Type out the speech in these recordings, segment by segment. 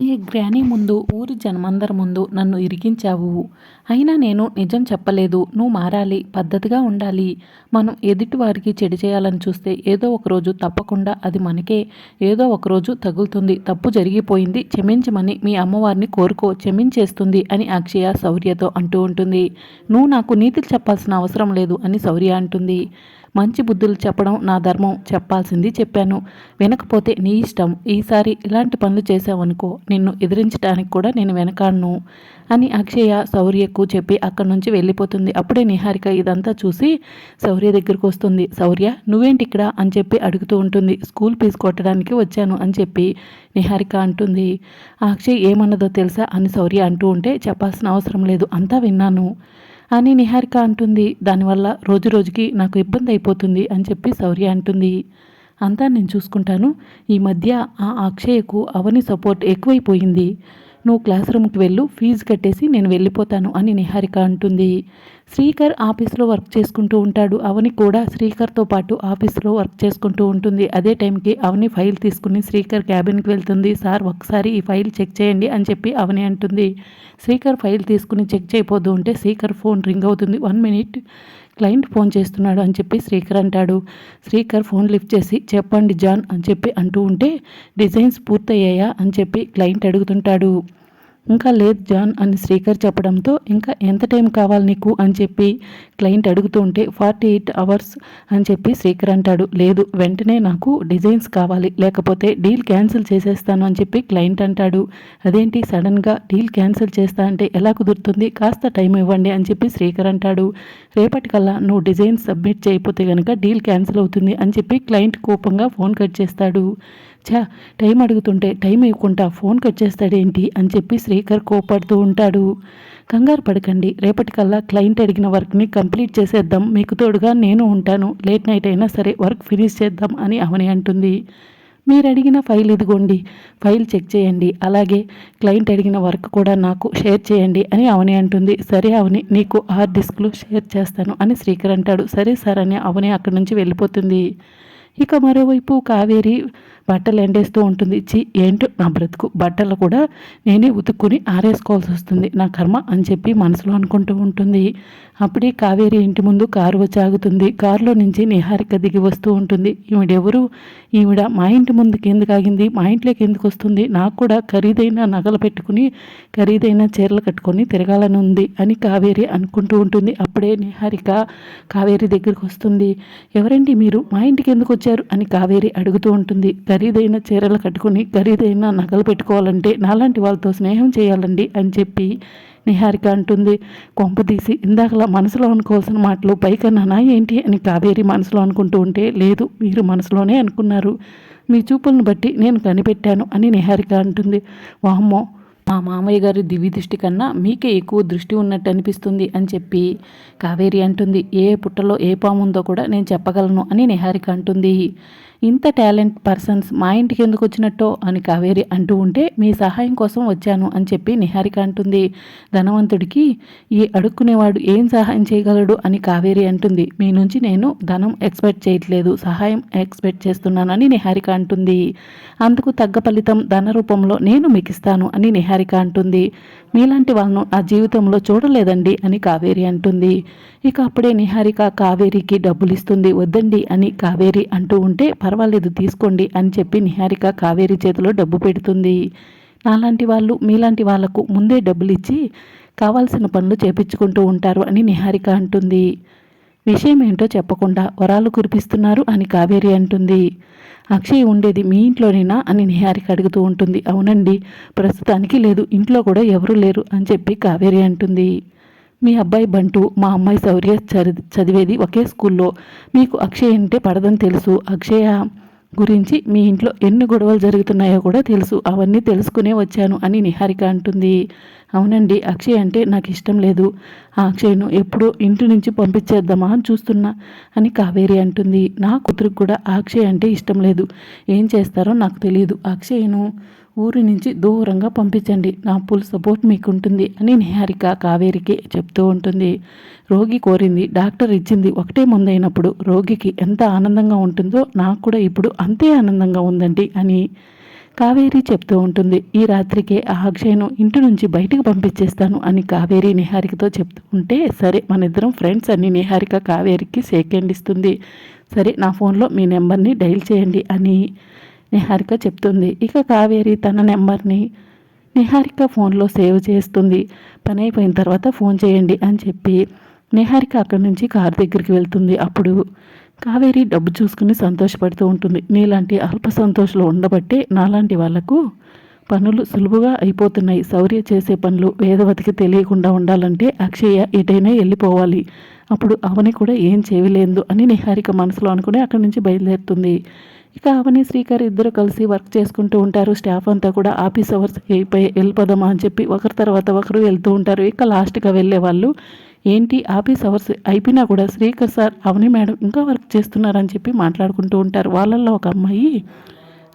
ఈ గ్రానీ ముందు ఊరి జనమందరి ముందు నన్ను ఇరికించావు అయినా నేను నిజం చెప్పలేదు. నువ్వు మారాలి పద్ధతిగా ఉండాలి. మనం ఎదుటి వారికి చెడు చేయాలని చూస్తే ఏదో ఒకరోజు తప్పకుండా అది మనకే ఏదో ఒకరోజు తగులుతుంది. తప్పు జరిగిపోయింది క్షమించమని మీ అమ్మవారిని కోరుకో క్షమించేస్తుంది అని అక్షయ శౌర్యతో అంటూ ఉంటుంది. నువ్వు నాకు నీతులు చెప్పాల్సిన అవసరం లేదు అని శౌర్య అంటుంది. మంచి బుద్ధులు చెప్పడం నా ధర్మం చెప్పాల్సింది చెప్పాను. వినకపోతే నీ ఇష్టం. ఈసారి ఇలాంటి పనులు చేసావనుకో నిన్ను ఎదిరించడానికి కూడా నేను వెనకాడను అని అక్షయ శౌర్యకు చెప్పి అక్కడి నుంచి వెళ్ళిపోతుంది. అప్పుడే నిహారిక ఇదంతా చూసి శౌర్య దగ్గరకు వస్తుంది. శౌర్య నువ్వేంటి ఇక్కడ? అని చెప్పి అడుగుతూ ఉంటుంది. స్కూల్ ఫీజు కొట్టడానికి వచ్చాను అని చెప్పి నిహారిక అంటుంది. అక్షయ్ ఏమన్నదో తెలుసా అని శౌర్య అంటూ ఉంటే చెప్పాల్సిన అవసరం లేదు. అంతా విన్నాను. అని నిహారిక అంటుంది. దానివల్ల రోజు రోజుకి నాకు ఇబ్బంది అయిపోతుంది అని చెప్పి శౌర్య అంటుంది. అంతా నేను చూసుకుంటాను. ఈ మధ్య ఆ అక్షయకు అవని సపోర్ట్ ఎక్కువైపోయింది. నువ్వు క్లాస్ రూమ్కి వెళ్ళు ఫీజు కట్టేసి నేను వెళ్ళిపోతాను అని నిహారిక అంటుంది. శ్రీకర్ ఆఫీస్లో వర్క్ చేసుకుంటూ ఉంటాడు. అవని కూడా శ్రీకర్తో పాటు ఆఫీస్లో వర్క్ చేసుకుంటూ ఉంటుంది. అదే టైంకి అవని ఫైల్ తీసుకుని శ్రీకర్ క్యాబిన్కి వెళ్తుంది. సార్ ఒకసారి ఈ ఫైల్ చెక్ చేయండి అని చెప్పి అవని అంటుంది. శ్రీకర్ ఫైల్ తీసుకుని చెక్ చేయబోదు ఉంటే శ్రీకర్ ఫోన్ రింగ్ అవుతుంది. వన్ మినిట్ క్లయింట్ ఫోన్ చేస్తున్నాడు అని చెప్పి శ్రీకర్ అంటాడు. శ్రీకర్ ఫోన్ లిఫ్ట్ చేసి చెప్పండి జాన్ అని చెప్పి అంటూ ఉంటే డిజైన్స్ పూర్తయ్యాయా అని చెప్పి క్లయింట్ అడుగుతుంటాడు. ఇంకా లేదు జాన్ అని శ్రీకర్ చెప్పడంతో ఇంకా ఎంత టైం కావాలి నీకు? అని చెప్పి క్లయింట్ అడుగుతూ ఉంటే ఫార్టీ ఎయిట్ అవర్స్ అని చెప్పి శ్రీకర్ అంటాడు. లేదు వెంటనే నాకు డిజైన్స్ కావాలి లేకపోతే డీల్ క్యాన్సిల్ చేసేస్తాను అని చెప్పి క్లయింట్ అంటాడు. అదేంటి సడన్గా డీల్ క్యాన్సిల్ చేస్తా అంటే ఎలా కుదురుతుంది? కాస్త టైం ఇవ్వండి అని చెప్పి శ్రీకర్ అంటాడు. రేపటికల్లా నువ్వు డిజైన్స్ సబ్మిట్ చేయకపోతే కనుక డీల్ క్యాన్సిల్ అవుతుంది అని చెప్పి క్లయింట్ కోపంగా ఫోన్ కట్ చేస్తాడు. ఛా టైం అడుగుతుంటే టైం ఇవ్వకుండా ఫోన్ కట్ చేస్తాడేంటి అని చెప్పి శ్రీకర్ కోపడుతూ ఉంటాడు. కంగారు పడకండి రేపటికల్లా క్లయింట్ అడిగిన వర్క్ని కంప్లీట్ చేసేద్దాం మీకు తోడుగా నేను ఉంటాను లేట్ నైట్ అయినా సరే వర్క్ ఫినిష్ చేద్దాం అని అవని అంటుంది. మీరు అడిగిన ఫైల్ ఇదిగోండి ఫైల్ చెక్ చేయండి అలాగే క్లయింట్ అడిగిన వర్క్ కూడా నాకు షేర్ చేయండి అని అవని అంటుంది. సరే అవని నీకు హార్డ్ డిస్క్లు షేర్ చేస్తాను అని శ్రీకర్ అంటాడు. సరే సార్ అని అవని అక్కడి నుంచి వెళ్ళిపోతుంది. ఇక మరోవైపు కావేరి బట్టలు ఎండేస్తూ ఉంటుంది. చి ఏంటో నా బ్రతుకు. బట్టలు కూడా నేనే ఉతుక్కుని ఆరేసుకోవాల్సి వస్తుంది. నా కర్మ అని చెప్పి మనసులో అనుకుంటూ ఉంటుంది. అప్పుడే కావేరి ఇంటి ముందు కారు వచ్చి ఆగుతుంది కారులో నుంచి నిహారిక దిగి వస్తూ ఉంటుంది. ఈవిడెవరు? ఈవిడ మా ఇంటి ముందుకు ఎందుకు ఆగింది? మా ఇంట్లోకి ఎందుకు వస్తుంది? నాకు కూడా ఖరీదైన నగలు పెట్టుకుని ఖరీదైన చీరలు కట్టుకొని తిరగాలని ఉంది అని కావేరి అనుకుంటూ ఉంటుంది. అప్పుడే నిహారిక కావేరి దగ్గరికి వస్తుంది. ఎవరండి మీరు? మా ఇంటికి ఎందుకు వచ్చి ఇచ్చారు అని కావేరి అడుగుతూ ఉంటుంది. ఖరీదైన చీరలు కట్టుకుని ఖరీదైన నగలు పెట్టుకోవాలంటే నాలాంటి వాళ్ళతో స్నేహం చేయాలండి అని చెప్పి నిహారిక అంటుంది. కొంప తీసి ఇందాకలా మనసులో అనుకోవాల్సిన మాటలు పైకన్నానా ఏంటి అని కావేరి మనసులో అనుకుంటూ ఉంటే లేదు మీరు మనసులోనే అనుకున్నారు. మీ చూపులను బట్టి నేను కనిపెట్టాను అని నిహారిక అంటుంది. వామ్మో మా మామయ్య గారి దివ్య దృష్టి కన్నా మీకే ఎక్కువ దృష్టి ఉన్నట్టు అనిపిస్తుంది అని చెప్పి కావేరి అంటుంది. ఏ పుట్టలో ఏ పాము ఉందో కూడా నేను చెప్పగలను అని నిహారిక అంటుంది. ఇంత టాలెంట్ పర్సన్స్ మా ఇంటికి ఎందుకు వచ్చినట్టో అని కావేరి అంటూ ఉంటే మీ సహాయం కోసం వచ్చాను అని చెప్పి నిహారిక అంటుంది. ధనవంతుడికి ఈ అడుక్కునేవాడు ఏం సహాయం చేయగలడు? అని కావేరి అంటుంది. మీ నుంచి నేను ధనం ఎక్స్పెక్ట్ చేయట్లేదు సహాయం ఎక్స్పెక్ట్ చేస్తున్నానని నిహారిక అంటుంది. అందుకు తగ్గ ఫలితం ధన రూపంలో నేను మీకు ఇస్తాను అని నిహారిక అంటుంది. మీలాంటి వాళ్ళను ఆ జీవితంలో చూడలేదండి అని కావేరి అంటుంది. ఇక అప్పుడే నిహారిక కావేరికి డబ్బులు ఇస్తుంది వద్దండి అని కావేరి అంటూ ఉంటే పర్వాలేదు తీసుకోండి అని చెప్పి నిహారిక కావేరి చేతిలో డబ్బు పెడుతుంది. నాలాంటి వాళ్ళు మీలాంటి వాళ్ళకు ముందే డబ్బులు ఇచ్చి కావాల్సిన పనులు చేపించుకుంటూ ఉంటారు అని నిహారిక అంటుంది. విషయం ఏంటో చెప్పకుండా వరాలు కురిపిస్తున్నారు అని కావేరి అంటుంది. అక్షయ్ ఉండేది మీ ఇంట్లోనేనా అని నిహారిక అడుగుతూ ఉంటుంది. అవునండి ప్రస్తుతానికి లేదు ఇంట్లో కూడా ఎవరూ లేరు అని చెప్పి కావేరి అంటుంది. మీ అబ్బాయి బంటు మా అమ్మాయి శౌర్య చదివేది ఒకే స్కూల్లో. మీకు అక్షయ్ అంటే పడదని తెలుసు. అక్షయ గురించి మీ ఇంట్లో ఎన్ని గొడవలు జరుగుతున్నాయో కూడా తెలుసు. అవన్నీ తెలుసుకునే వచ్చాను అని నిహారిక అంటుంది. అవునండి అక్షయ్ అంటే నాకు ఇష్టం లేదు. ఆ అక్షయ్ను ఎప్పుడో ఇంటి నుంచి పంపించేద్దామా అని చూస్తున్నా అని కావేరి అంటుంది. నా కూతురికి కూడా ఆ అక్షయ్ అంటే ఇష్టం లేదు. ఏం చేస్తారో నాకు తెలియదు అక్షయ్ను ఊరి నుంచి దూరంగా పంపించండి. నా ఫుల్ సపోర్ట్ మీకు ఉంటుంది అని నిహారిక కావేరికి చెప్తూ ఉంటుంది. రోగి కోరింది డాక్టర్ ఇచ్చింది ఒకటే ముందైనప్పుడు రోగికి ఎంత ఆనందంగా ఉంటుందో నాకు కూడా ఇప్పుడు అంతే ఆనందంగా ఉందండి అని కావేరి చెప్తూ ఉంటుంది. ఈ రాత్రికే ఆ అక్షయ్ను ఇంటి నుంచి బయటకు పంపించేస్తాను అని కావేరి నిహారికతో చెప్తూ ఉంటే సరే మన ఇద్దరం ఫ్రెండ్స్ అని నిహారిక కావేరికి సేకెండ్ ఇస్తుంది సరే నా ఫోన్లో మీ నెంబర్ని డైల్ చేయండి అని నిహారిక చెప్తుంది. ఇక కావేరి తన నెంబర్ని నిహారిక ఫోన్లో సేవ్ చేస్తుంది. పని అయిపోయిన తర్వాత ఫోన్ చేయండి అని చెప్పి నిహారిక అక్కడి నుంచి కారు దగ్గరికి వెళ్తుంది. అప్పుడు కావేరి డబ్బు చూసుకుని సంతోషపడుతూ ఉంటుంది. నీలాంటి అల్ప సంతోషాలు ఉండబట్టే నాలాంటి వాళ్ళకు పనులు సులువుగా అయిపోతున్నాయి. శౌర్య చేసే పనులు వేదవతికి తెలియకుండా ఉండాలంటే అక్షయ ఎటైనా వెళ్ళిపోవాలి. అప్పుడు అవని కూడా ఏం చేయలేదు అని నిహారిక మనసులో అనుకుని అక్కడి నుంచి బయలుదేరుతుంది. ఇక అవని శ్రీకర్ ఇద్దరు కలిసి వర్క్ చేసుకుంటూ ఉంటారు. స్టాఫ్ అంతా కూడా ఆఫీస్ అవర్స్ అయిపోయి వెళ్ళిపోదామా అని చెప్పి ఒకరి తర్వాత ఒకరు వెళ్తూ ఉంటారు. ఇక లాస్ట్గా వెళ్ళే వాళ్ళు ఏంటి ఆఫీస్ అవర్స్ అయిపోయినా కూడా శ్రీకర్ సార్ అవని మేడం ఇంకా వర్క్ చేస్తున్నారని చెప్పి మాట్లాడుకుంటూ ఉంటారు. వాళ్ళల్లో ఒక అమ్మాయి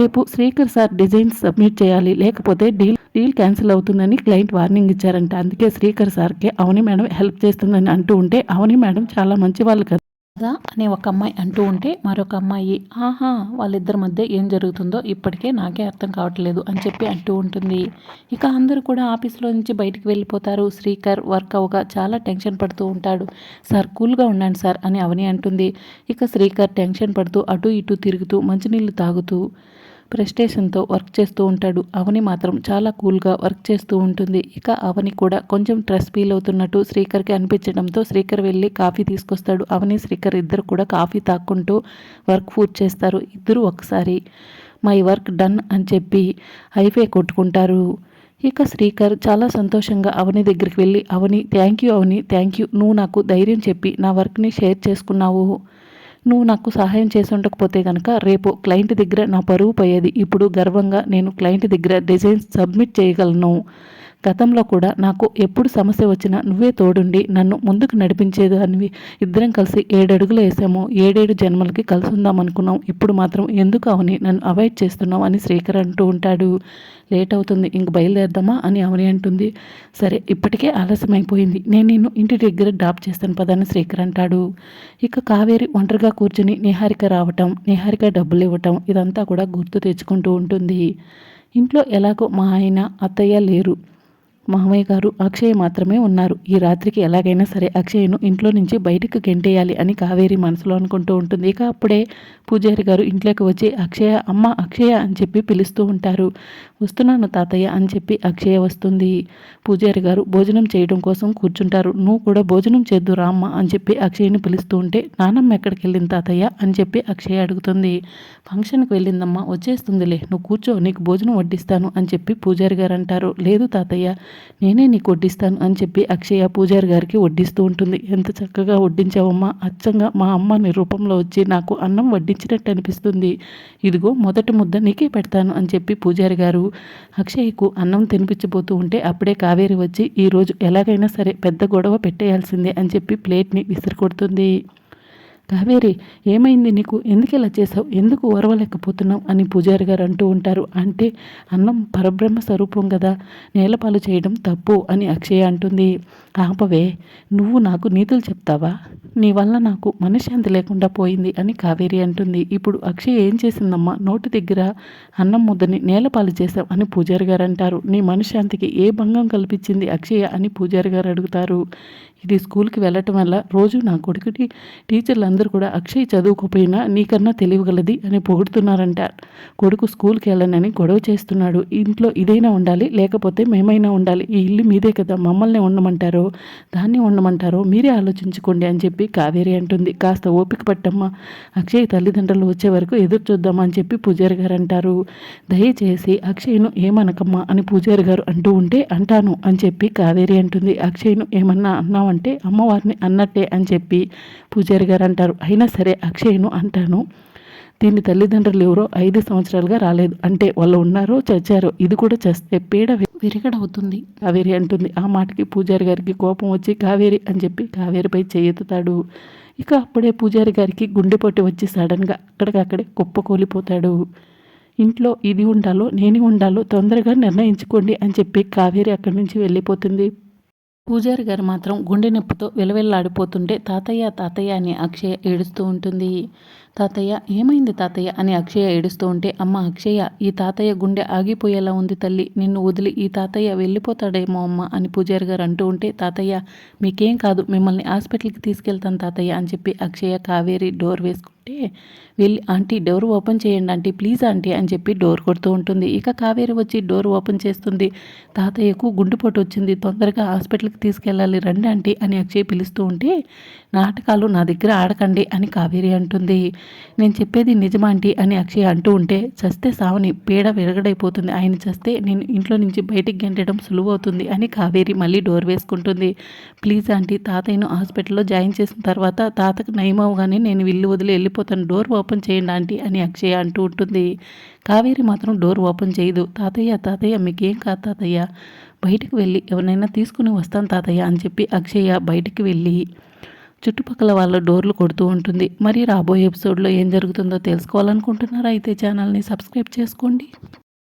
రేపు శ్రీకర్ సార్ డిజైన్స్ సబ్మిట్ చేయాలి లేకపోతే డీల్ డీల్ క్యాన్సిల్ అవుతుందని క్లయింట్ వార్నింగ్ ఇచ్చారంట. అందుకే శ్రీకర్ సార్కి అవని మేడం హెల్ప్ చేస్తుందని అంటూ ఉంటే అవని మేడం చాలా మంచి వాళ్ళు కదా. కదా అనే ఒక అమ్మాయి అంటూ ఉంటే మరొక అమ్మాయి ఆహా వాళ్ళిద్దరి మధ్య ఏం జరుగుతుందో ఇప్పటికే నాకే అర్థం కావట్లేదు అని చెప్పి అంటూ ఉంటుంది. ఇక అందరూ కూడా ఆఫీస్లో నుంచి బయటికి వెళ్ళిపోతారు. శ్రీకర్ వర్క్ అవగా చాలా టెన్షన్ పడుతూ ఉంటాడు. సార్ కూల్గా ఉండండి సార్ అని అవని అంటుంది. ఇక శ్రీకర్ టెన్షన్ పడుతూ అటు ఇటు తిరుగుతూ మంచినీళ్ళు తాగుతూ ప్రెస్టేషన్తో వర్క్ చేస్తూ ఉంటాడు. అవని మాత్రం చాలా కూల్గా వర్క్ చేస్తూ ఉంటుంది. ఇక అవని కూడా కొంచెం స్ట్రెస్ ఫీల్ అవుతున్నట్టు శ్రీకర్కి అనిపించడంతో శ్రీకర్ వెళ్ళి కాఫీ తీసుకొస్తాడు. అవని శ్రీకర్ ఇద్దరు కూడా కాఫీ తాక్కుంటూ వర్క్ పూర్తి చేస్తారు. ఇద్దరు ఒకసారి మై వర్క్ డన్ అని చెప్పి హైఫే కొట్టుకుంటారు. ఇక శ్రీకర్ చాలా సంతోషంగా అవని దగ్గరికి వెళ్ళి Avani thank you Avani thank you. నువ్వు నాకు ధైర్యం చెప్పి నా వర్క్ని షేర్ చేసుకున్నావు. నువ్వు నాకు సహాయం చేసి ఉండకపోతే కనుక రేపు క్లయింట్ దగ్గర నా పరువు పోయేది. ఇప్పుడు గర్వంగా నేను క్లయింట్ దగ్గర డిజైన్స్ సబ్మిట్ చేయగలను. గతంలో కూడా నాకు ఎప్పుడు సమస్య వచ్చినా నువ్వే తోడుండి నన్ను ముందుకు నడిపించేదానివి. ఇద్దరం కలిసి ఏడడుగులు వేసాము. ఏడేడు జన్మలకి కలిసి ఉందాం అనుకున్నాం. ఇప్పుడు మాత్రం ఎందుకు అవని నన్ను అవాయిడ్ చేస్తున్నావు అని శ్రీకర్ అంటూ ఉంటాడు. లేట్ అవుతుంది. ఇంక బయలుదేరదామా అని అవని అంటుంది. సరే ఇప్పటికే ఆలస్యమైపోయింది. నేను నిన్ను ఇంటి దగ్గర డ్రాప్ చేస్తాను పదాన్ని శ్రీకర్ అంటాడు. ఇక కావేరి ఒంటరిగా కూర్చుని నిహారిక రావటం నిహారిక డబ్బులు ఇవ్వటం ఇదంతా కూడా గుర్తు తెచ్చుకుంటూ ఉంటుంది. ఇంట్లో ఎలాగో మా ఆయన అత్తయ్య లేరు. మామయ్య గారు అక్షయ్ మాత్రమే ఉన్నారు. ఈ రాత్రికి ఎలాగైనా సరే అక్షయ్ను ఇంట్లో నుంచి బయటకు గెంటేయాలి అని కావేరి మనసులో అనుకుంటూ ఉంటుంది. ఇక అప్పుడే పూజారి గారు ఇంట్లోకి వచ్చి అక్షయ అమ్మ అక్షయ అని చెప్పి పిలుస్తూ ఉంటారు. వస్తున్నాను తాతయ్య అని చెప్పి అక్షయ వస్తుంది. పూజారి గారు భోజనం చేయడం కోసం కూర్చుంటారు. నువ్వు కూడా భోజనం చేద్దు రామ్మ అని చెప్పి అక్షయ్ని పిలుస్తూ ఉంటే నానమ్మ ఎక్కడికి వెళ్ళింది తాతయ్య అని చెప్పి అక్షయ అడుగుతుంది. ఫంక్షన్కి వెళ్ళిందమ్మా వచ్చేస్తుందిలే నువ్వు కూర్చో నీకు భోజనం వడ్డిస్తాను అని చెప్పి పూజారి గారు అంటారు. లేదు తాతయ్య నేనే నీకు వడ్డిస్తాను అని చెప్పి అక్షయ పూజారి గారికి వడ్డిస్తూ ఉంటుంది. ఎంత చక్కగా వడ్డించావమ్మా. అచ్చంగా మా అమ్మ నీ రూపంలో వచ్చి నాకు అన్నం వడ్డించినట్టు అనిపిస్తుంది. ఇదిగో మొదటి ముద్ద నీకే పెడతాను అని చెప్పి పూజారి గారు అక్షయ్కు అన్నం తినిపించబోతూ ఉంటే అప్పుడే కావేరి వచ్చి ఈరోజు ఎలాగైనా సరే పెద్ద గొడవ పెట్టేయాల్సిందే అని చెప్పి ప్లేట్ని విసిరికొడుతుంది. కావేరి ఏమైంది నీకు? ఎందుకు ఇలా చేసావు ఎందుకు ఓర్వలేకపోతున్నావు? అని పూజారి గారు అంటూ ఉంటారు. అంటే అన్నం పరబ్రహ్మ స్వరూపం కదా నేలపాలు చేయడం తప్పు అని అక్షయ అంటుంది. ఆపవే నువ్వు నాకు నీతులు చెప్తావా? నీ వల్ల నాకు మనశ్శాంతి లేకుండా పోయింది అని కావేరి అంటుంది. ఇప్పుడు అక్షయ ఏం చేసిందమ్మా? నోటి దగ్గర అన్నం ముద్దని నేలపాలు చేశావు అని పూజారి గారు అంటారు. నీ మనశ్శాంతికి ఏ భంగం కల్పించింది అక్షయ అని పూజారి గారు అడుగుతారు. ఇది స్కూల్కి వెళ్ళటం వల్ల రోజు నా కొడుకుకి టీచర్లు అందరూ కూడా అక్షయ్ చదువుకోపోయినా నీకన్నా తెలియగలది అని పొగుడుతున్నారంట. కొడుకు స్కూల్కి వెళ్ళనని గొడవ చేస్తున్నాడు. ఇంట్లో ఇదైనా ఉండాలి లేకపోతే మేమైనా ఉండాలి. ఈ ఇల్లు మీదే కదా మమ్మల్ని ఉండమంటారో దాన్ని ఉండమంటారో మీరే ఆలోచించుకోండి అని చెప్పి కావేరి అంటుంది. కాస్త ఓపిక పట్టమ్మా అక్షయ్ తల్లిదండ్రులు వచ్చే వరకు ఎదురు చూద్దామని అని చెప్పి పూజారి గారు అంటారు. దయచేసి అక్షయ్ను ఏమనకమ్మా అని పూజారి గారు అంటూ ఉంటే అంటాను అని చెప్పి కావేరి అంటుంది. అక్షయ్ను ఏమన్నా అన్నావంటే అమ్మవారిని అన్నట్టే అని చెప్పి పూజారి గారు అంటారు. అయినా సరే అక్షయ్ను అంటాను. దీని తల్లిదండ్రులు ఎవరో ఐదు సంవత్సరాలుగా రాలేదు. అంటే వాళ్ళు ఉన్నారో చచ్చారో ఇది కూడా చేస్తే పీడ విరగడవుతుంది. కావేరి అంటుంది. ఆ మాటకి పూజారి గారికి కోపం వచ్చి కావేరి అని చెప్పి కావేరిపై చేయెత్తుతాడు ఇక అప్పుడే పూజారి గారికి గుండెపోటు వచ్చి సడన్గా అక్కడికక్కడే కుప్పకూలిపోతాడు ఇంట్లో ఇది ఉండాలో నేను ఉండాలో తొందరగా నిర్ణయించుకోండి అని చెప్పి కావేరి అక్కడి నుంచి వెళ్ళిపోతుంది. పూజారి గారు మాత్రం గుండె నొప్పితో విలవిల్లాడిపోతుంటే తాతయ్య తాతయ్య అని అక్షయ ఏడుస్తూ ఉంటుంది. తాతయ్య ఏమైంది తాతయ్య? అని అక్షయ ఏడుస్తూ ఉంటే అమ్మ అక్షయ ఈ తాతయ్య గుండె ఆగిపోయేలా ఉంది తల్లి. నిన్ను వదిలి ఈ తాతయ్య వెళ్ళిపోతాడేమో అమ్మ అని పూజారి గారు అంటూ ఉంటే తాతయ్య మీకేం కాదు మిమ్మల్ని హాస్పిటల్కి తీసుకెళ్తాను తాతయ్య అని చెప్పి అక్షయ కావేరి డోర్ వేసుకుంటే వెళ్ళి ఆంటీ డోర్ ఓపెన్ చేయండి ఆంటీ ప్లీజ్ ఆంటీ అని చెప్పి డోర్ కొడుతూ ఉంటుంది. ఇక కావేరి వచ్చి డోర్ ఓపెన్ చేస్తుంది. తాతయ్యకు గుండెపోటు వచ్చింది. తొందరగా హాస్పిటల్కి తీసుకెళ్ళాలి రండి ఆంటీ అని అక్షయ్ పిలుస్తూ ఉంటే నాటకాలు నా దగ్గర ఆడకండి అని కావేరి అంటుంది. నేను చెప్పేది నిజమాంటి అని అక్షయ్ అంటూ ఉంటే చస్తే సావని పీడ విరగడైపోతుంది. ఆయన చస్తే నేను ఇంట్లో నుంచి బయటికి గెంటడం సులువు అవుతుంది అని కావేరి మళ్ళీ డోర్ వేసుకుంటుంది. ప్లీజ్ ఆంటీ తాతయ్యను హాస్పిటల్లో జాయిన్ చేసిన తర్వాత తాతకు నయమవగానే నేను ఇల్లు వదిలి వెళ్ళిపోతాను. డోర్ ఓపెన్ చేయండి ఆంటీ అని అక్షయ్ అంటూ ఉంటుంది. కావేరి మాత్రం డోర్ ఓపెన్ చేయదు. తాతయ్య తాతయ్య మీకేం కాదు తాతయ్య. బయటకు వెళ్ళి ఎవరినైనా తీసుకుని వస్తాను తాతయ్య అని చెప్పి అక్షయ్య బయటికి వెళ్ళి చుట్టుపక్కల వాళ్ళ డోర్లు కొడుతూ ఉంటుంది. మరి రాబోయే ఎపిసోడ్లో ఏం జరుగుతుందో తెలుసుకోవాలనుకుంటున్నారా? అయితే ఛానల్ని సబ్స్క్రైబ్ చేసుకోండి.